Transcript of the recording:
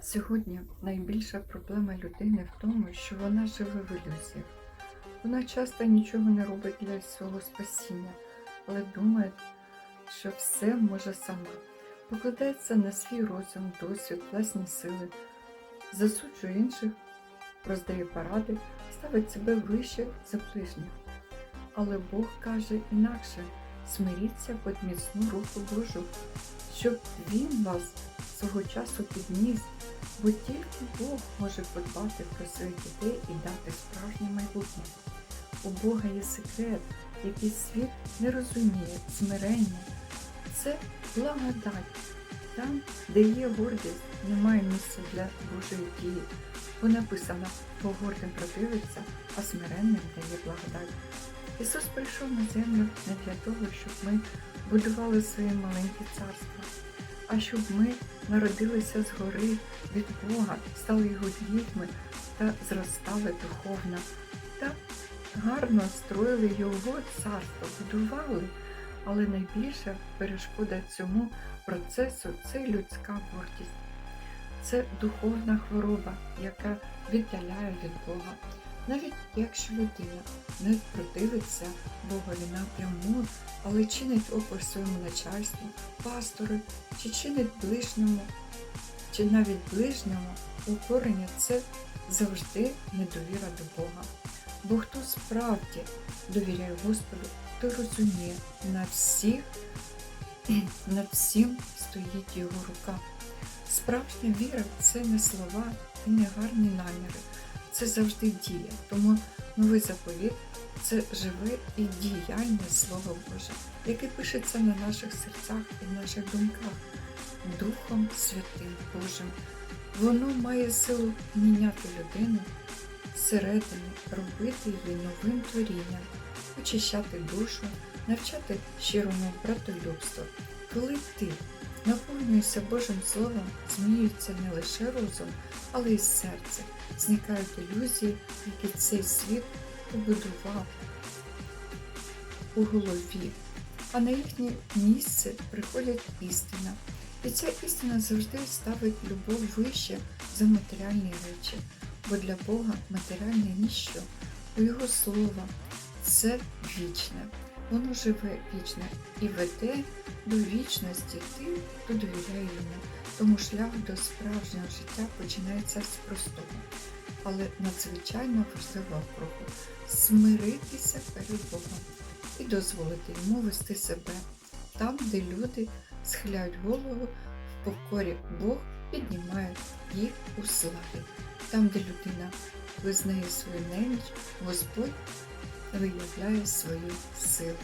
Сьогодні найбільша проблема людини в тому, що вона живе в ілюзіях. Вона часто нічого не робить для свого спасіння, але думає, що все може сама. Покладається на свій розум, досвід, власні сили, засуджує інших, роздає поради, ставить себе вище за ближніх. Але Бог каже інакше: смиріться під міцну руку Божу, щоб Він вас свого часу підніс, бо тільки Бог може подбати про своїх дітей і дати справжнє майбутнє. У Бога є секрет, який світ не розуміє, смирення. Це благодать. Там, де є гордість, немає місця для Божої дії. Бо написано, бо гордим противиться, а смиренним дає благодать. Ісус прийшов на землю не для того, щоб ми будували своє маленьке царство, а щоб ми народилися згори від Бога, стали його дітьми та зростали духовно, та гарно строїли його царство, будували. Але найбільша перешкода цьому процесу це людська гордість. Це духовна хвороба, яка віддаляє від Бога. Навіть якщо людина не противиться Богові напряму, але чинить опор своєму начальству, пастору, чи чинить ближньому, чи навіть ближньому, укорення це завжди недовіра до Бога. Бо хто справді довіряє Господу, той розуміє, на всіх, над всім стоїть його рука. Справжня віра це не слова і не гарні наміри, це завжди дія. Тому новий заповіт це живе і діяльне Слово Боже, яке пишеться на наших серцях і наших думках, Духом Святим Божим. Воно має силу міняти людину зсередини, робити її новим творінням, очищати душу, навчати щирому братолюбству. Коли ти наповнюєшся Божим Словом, змінюється не лише розум, але й серце, зникають ілюзії, які цей світ побудував у голові, а на їхнє місце приходить істина. І ця істина завжди ставить любов вище за матеріальні речі, бо для Бога матеріальне ніщо, у Його слова це вічне, воно живе вічне і веде до вічності тим, хто довіряє йому. Тому шлях до справжнього життя починається з простого, але надзвичайно важливого кроку смиритися перед Богом і дозволити йому вести себе там, де люди схиляють голову в покорі Бог піднімає їх у славі. Там, де людина визнає свою неміч, Господь виявляє свою силу.